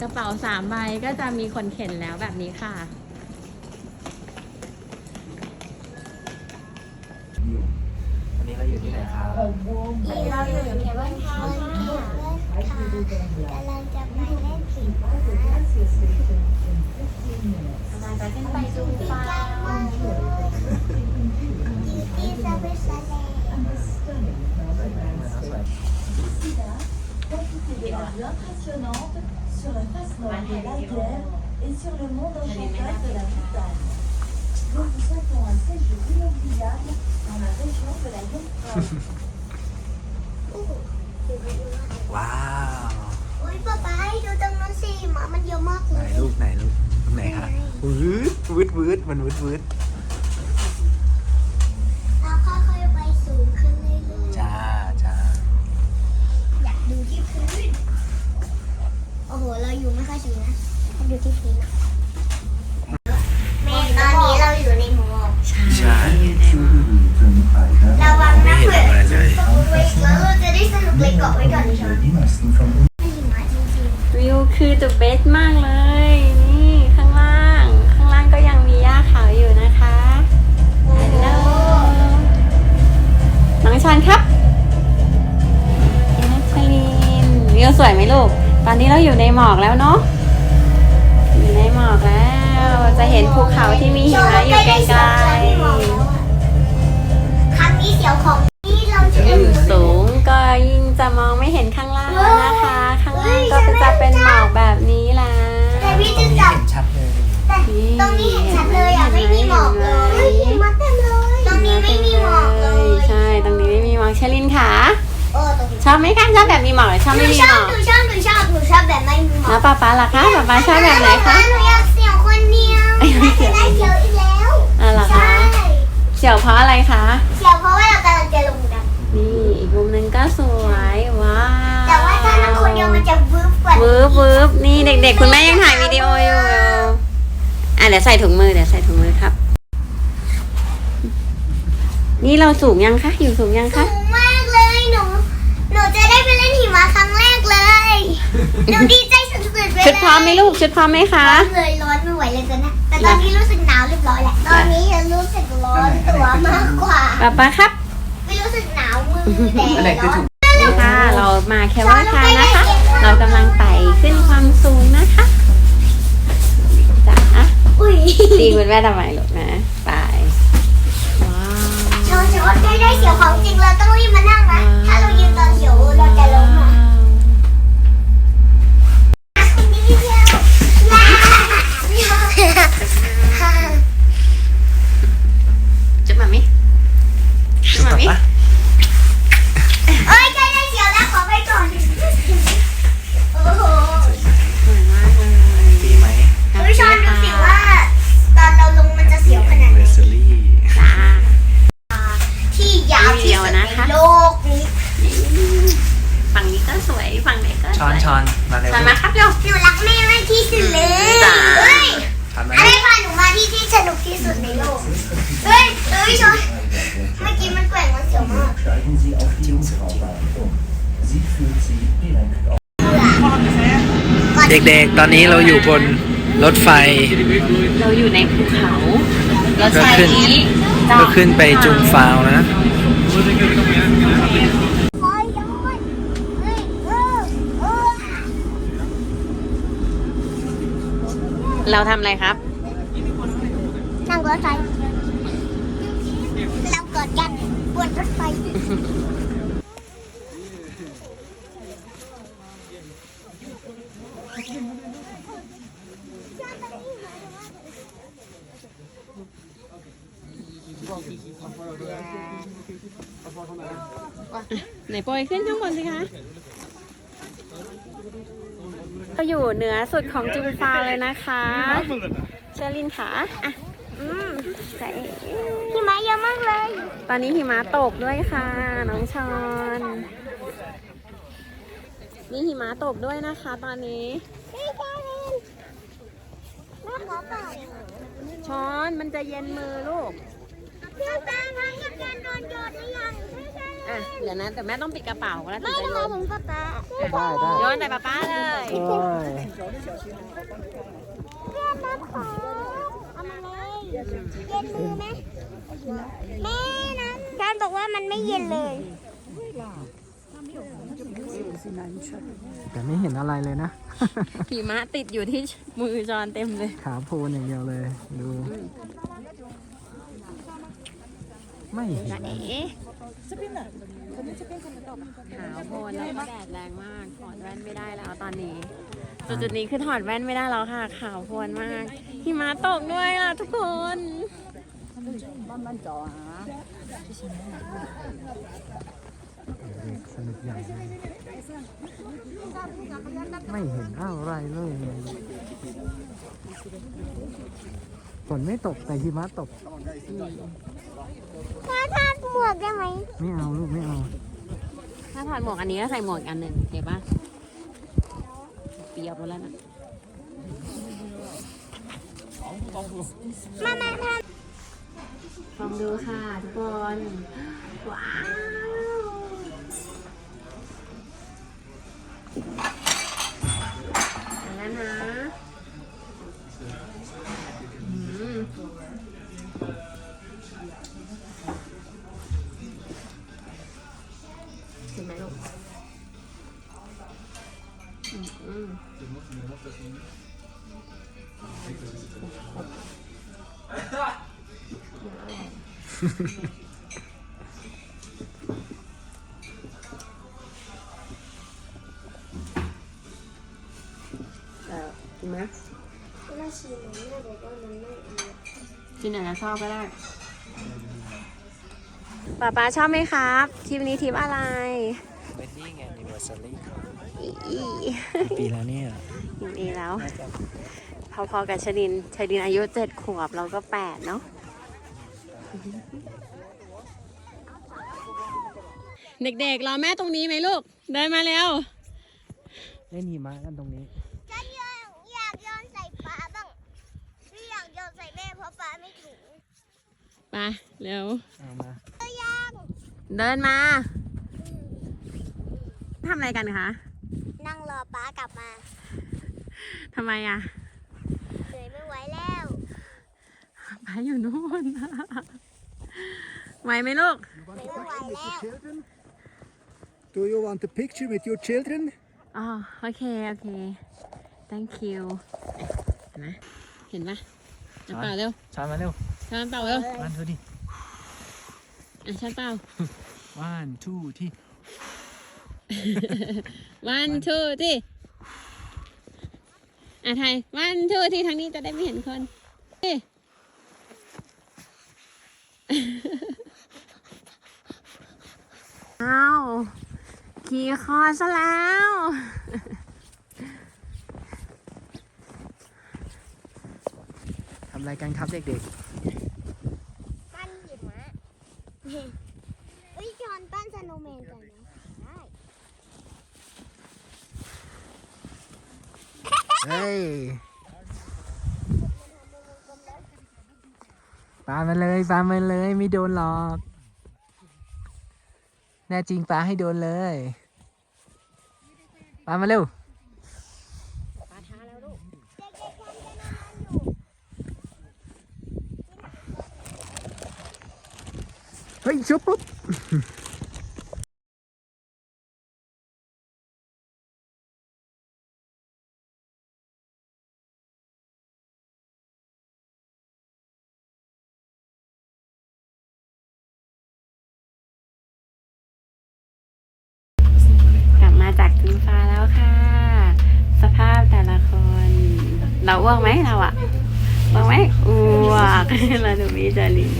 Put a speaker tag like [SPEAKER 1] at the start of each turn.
[SPEAKER 1] กระเป๋าสามใบก็จะมีคนเข็นแล้วแบบนี้ค่ะ
[SPEAKER 2] วันนี้เราอยู่ที่ไหนครับ
[SPEAKER 3] เราอยู่ในบ้านค่ะกำลังจะไปเล่นผีม้า
[SPEAKER 1] เราจะขึ้นไปดู
[SPEAKER 3] ดี
[SPEAKER 1] ฟ้า
[SPEAKER 3] ใจมากเลยอยู่ที่สวิตเซอร์แลนด์
[SPEAKER 4] Profitez des vues impressionnantes sur la face nord de l'Alguer et sur le monde enchanteur de la montagne. Nous vous souhaitons un séjour inoubliable dans la région de la Jungfrau.
[SPEAKER 2] ว้าว
[SPEAKER 3] อุ้ยป๊าป๊าให้ดูตรงนั้นสิหมามันเยอะมากเล
[SPEAKER 2] ไหน
[SPEAKER 3] ย
[SPEAKER 2] ลูกไหนลูกตรงไหนคะวืดวืดวืดมันวืดวืด
[SPEAKER 3] โอ้โห เราอยู่ไม่ค่อยสูงนะให้ดูที่พื้นนะแม่ตอนนี้เราอยู่ในหมอก
[SPEAKER 2] ใช่
[SPEAKER 3] ระวัง
[SPEAKER 2] ไม่
[SPEAKER 3] นะ
[SPEAKER 2] เห็น
[SPEAKER 3] เผื่อ
[SPEAKER 2] อะไรเลย
[SPEAKER 3] ตกไปแล้วเราจะได้สนุกเลยเกาะไว้ก่อนดีกว่าไม่หิมะจริง
[SPEAKER 1] วิวคือ the best มากเลย นี่ข้างล่าง ข้างล่างก็ยังมีหญ้าขาวอยู่นะคะ
[SPEAKER 3] ๆโอ้โห
[SPEAKER 1] น้องชอนครับเอฟลินวิวสวยไหมลูก ตอนนี้เราอยู่ในหมอกแล้วเนาะ อยู่ในหมอกแล้ว จะเห็นภูเขาที่มีหิมะอยู่ไกล
[SPEAKER 3] ครั้งนี้เสียวของที่เราจะ
[SPEAKER 1] ๆยิ่งสูงก็ยิ่งจะมองไม่เห็นข้างล่างแล้วนะคะ ข้างล่างก็จะเป็นหมอกแบบนี้แหละ
[SPEAKER 3] แต่พี่
[SPEAKER 2] ตร
[SPEAKER 3] จะ
[SPEAKER 2] งนี้
[SPEAKER 3] จับ
[SPEAKER 2] เห็นชัดเลย
[SPEAKER 3] แต่ตรงนี้เห็นชัดเลยอะไม่มีหมอกเลยหิมะเต็มเลย ตรงนี้ไม่มีหมอกเลย
[SPEAKER 1] ใช่ ตรงนี้ไม่มีหมอกเชลินค่ะ
[SPEAKER 3] เออตรงนี้
[SPEAKER 1] ชอบไหมคะชอบแบบมีหมอกหรือชอบ
[SPEAKER 3] ห
[SPEAKER 1] ไม่
[SPEAKER 3] นู
[SPEAKER 1] มี
[SPEAKER 3] ช
[SPEAKER 1] ห
[SPEAKER 3] อ
[SPEAKER 1] ม
[SPEAKER 3] บอกหนูชอบหนูชอบหนูชอบแบบไม่มีหมอ
[SPEAKER 1] แล้
[SPEAKER 3] ก
[SPEAKER 1] วป๊าป๊าล่ะคะป๊าป๊าชอบแบบไหนคะ
[SPEAKER 3] หนูอยากเสียวคนเดียวและจะได้เสียวอีกแล้ว
[SPEAKER 1] อะเหรอ
[SPEAKER 3] ใช่
[SPEAKER 1] คะเฉียวเพราะอะไรคะ
[SPEAKER 3] เสียวเพราะว่าเรากำลังจะลงดำ
[SPEAKER 1] นี่อีกมุมหนึงก็สวยว้าว
[SPEAKER 3] แต่ว่าถ้านั่งคนเดียวมันจะวืบกว่า
[SPEAKER 1] วืบวืบนี่เด็ก ๆ คุณแม่ยังถ่ายวิดีโออยู่ อะเดี๋ยวใส่ถุงมือเดี๋ยวใส่ถุงมือครับ นี่เราสูงยังคะอยู่สูงยัง
[SPEAKER 3] สู
[SPEAKER 1] คะ
[SPEAKER 3] งมากเลยหนู หนูจะได้ไปเล่นหิมะครั้งแรกเลย หนูดีใจสุดๆไปเลย
[SPEAKER 1] ชุดพร้อมไหมลูกชุดพร้อมไหมคะ
[SPEAKER 3] ร้อนเลยร้อนไม่ไหวเลยตอนนี้แต่ตอนนี้รู้สึกหนาวเรียบร้อยแหละ ตอนนี้ฉันรู้สึกร้อนตัวมากกว่า
[SPEAKER 1] ป๊าป๊าครับ
[SPEAKER 3] ไม่รู้สึกหนาวมือแต่
[SPEAKER 2] อันไหนคือ
[SPEAKER 3] ร้อน
[SPEAKER 2] ถูก
[SPEAKER 1] นี่ค่ะเรามาแค่ว่าทางนะคะ เรากำลังไต่ขึ้นความสูงนะคะจ้า
[SPEAKER 3] อุ้ย
[SPEAKER 1] ตีคุณแม่ทำไมลูกนะไปว้าว
[SPEAKER 3] โชว์โชว์ได้ได้เสียวของจริงเราต้อง สุดเลย
[SPEAKER 1] จ้า
[SPEAKER 3] เฮ้ย
[SPEAKER 2] ช้อนมา
[SPEAKER 3] อะไรพาหนูมาที่ที่สนุกที่สุดในโลก เฮ้ยเฮ้ยชนเมื่อกี้มันแกว่งมันเสียวมาก
[SPEAKER 5] Steigen Sie auf die Jungfraubahn um. Sie führt Sie direkt auf
[SPEAKER 2] เด็กๆ ตอนนี้เราอยู่บนรถไฟ
[SPEAKER 1] เราอยู่ในภูเขารถไฟ
[SPEAKER 2] ก็ขึ้น
[SPEAKER 1] นี้
[SPEAKER 2] ก็ขึ้นไปจุงฟาวนะ
[SPEAKER 3] คอยย้อนเฮ้ยเออเออ
[SPEAKER 1] เราทำอะไรครับ
[SPEAKER 3] นั่งรถไฟเรากอดกันบนรถไฟ
[SPEAKER 1] ไหนโปรยขึ้นข้างบนสิคะ เราอยู่เหนือสุดของจุงฟาวเลยนะคะเชอรินค่ะอะอืมแต่
[SPEAKER 3] หิมะเยอะมากเลย
[SPEAKER 1] ตอนนี้หิมะตกด้วยค่ะ น้องชอนนี่หิมะตกด้วยนะคะ ตอนนี้
[SPEAKER 3] พี่จารินแม่ขอเปล่า
[SPEAKER 1] ช้อนมันจะเย็นมือลูก
[SPEAKER 3] พี่แป้งคะกับการโดนโยนหรือยังพี่จาริน
[SPEAKER 1] อะเดี๋ยวนะแต่แม่ต้องปิดกระเป๋าแล้วถึ
[SPEAKER 3] ไม่
[SPEAKER 1] งจะ
[SPEAKER 3] ต้อง
[SPEAKER 1] โย
[SPEAKER 3] เอา
[SPEAKER 1] น
[SPEAKER 3] ผมป้าป๊า
[SPEAKER 2] ได้ได้
[SPEAKER 1] โยนใส่ป๊าป๊าเลย
[SPEAKER 2] โอ้ย
[SPEAKER 3] เพื่อนรับของเอามาเลยเย็นมือไหมแม่นะการบอกว่ามันไม่เย็นเลย
[SPEAKER 2] แต่ไม่เห็นอะไรเลยนะ
[SPEAKER 1] หิมะติดอยู่ที่มือจอนเต็มเลย
[SPEAKER 2] ขาโพลนอย่างเดียวเลย ดู ไม่เห็น
[SPEAKER 1] จะเอ๋ขาวโพลนแล้วก็แดดแรงมากถอดแว่นไม่ได้แล้วตอนนี้ จุดจุดๆนี้คือถอดแว่นไม่ได้แล้วค่ะ ขาวโพลนมากหิมะตกด้วยล่ะทุกคน
[SPEAKER 2] เด็กสนุกใหญ่เลยไม่เห็นอะไรเลยฝนไม่ตกแต่หิมะตก
[SPEAKER 3] ถ้าทานหมวก ได้ไหม
[SPEAKER 2] ไม่เอาลูกไม่เอา
[SPEAKER 1] ถ้าถอดหมวกอันนี้ก็ใส่หมวกอีกอันหนึ่งเห็นปะเปียกหมดแล้วนะ
[SPEAKER 3] มามาทาน
[SPEAKER 1] ลองดูค่ะทุกคน ว้าว เออเห็นไหม
[SPEAKER 3] แม่ชีหนูแม่บอกว่ามันไม่เอา
[SPEAKER 1] กินไหนนะชอบก็ได้ป๊าป๊าชอบไหมครับทริปนี้ทริปอะไร
[SPEAKER 2] Wedding anniversary
[SPEAKER 1] อี อี
[SPEAKER 2] ปีแล้วเนี่ย
[SPEAKER 1] อีอีแล้ว พอๆกับชลินชลินอายุเจ็ดขวบเราก็แปดเนาะเด็กๆรอแม่ตรงนี้ไหมลูก เดินมาแล้ว
[SPEAKER 2] เล่นหิมะกันตรงนี้
[SPEAKER 3] ฉันอยากอยากโยนใส่ปลาบ้างไม่อยากโยนใส่แม่เพราะปลาไม่ถูก
[SPEAKER 1] ไปเร็ว
[SPEAKER 2] เอามา
[SPEAKER 3] ยัง
[SPEAKER 1] เดินมาทำอะไรกันคะ
[SPEAKER 3] นั่งรอ ป้ากลับมา
[SPEAKER 1] ทำไมอะ
[SPEAKER 3] เหนื่อยไม่ไหวแล้ว
[SPEAKER 1] ป้าอยู่นู่นไหวไหมลูก
[SPEAKER 3] ไม่ไหวแล้ว
[SPEAKER 2] Do you want a picture with your children
[SPEAKER 1] อ๋อโอเค โอเค thank you เห็นไหมเห็นปะอะเปล่าเร็ว
[SPEAKER 2] ชานมาเร็ว
[SPEAKER 1] ชานเปล่าเร็ว
[SPEAKER 2] วันทูดิ
[SPEAKER 1] อะชานเปล่า
[SPEAKER 2] one two ที่
[SPEAKER 1] one two ที่อะไทย one two ที่ทางนี้จะได้ไม่เห็นคนที่อ้าวขี่คอซะแล้ว
[SPEAKER 2] ทำอะไรกันครับเด็ก
[SPEAKER 3] ปั้นหิมะเฮ้ยจอนปั้นสโนว์แมนกันนะได้
[SPEAKER 2] ๆ เฮ้ย ปามาเลยปามาเลยไม่โดนหรอก แน่จริงปาให้โดนเลยปามาเร็ว
[SPEAKER 1] ปาท้าแล้วลูก
[SPEAKER 3] เด็กๆทำสโนว์แมนอยู่
[SPEAKER 2] เฮ้ยชุบปุ๊บ
[SPEAKER 1] ฟ้าแล้วค่ะ สภาพแต่ละคน เราอ้วกไหมเราอะอ้วกไหมอ้วกเราดูมีจาริน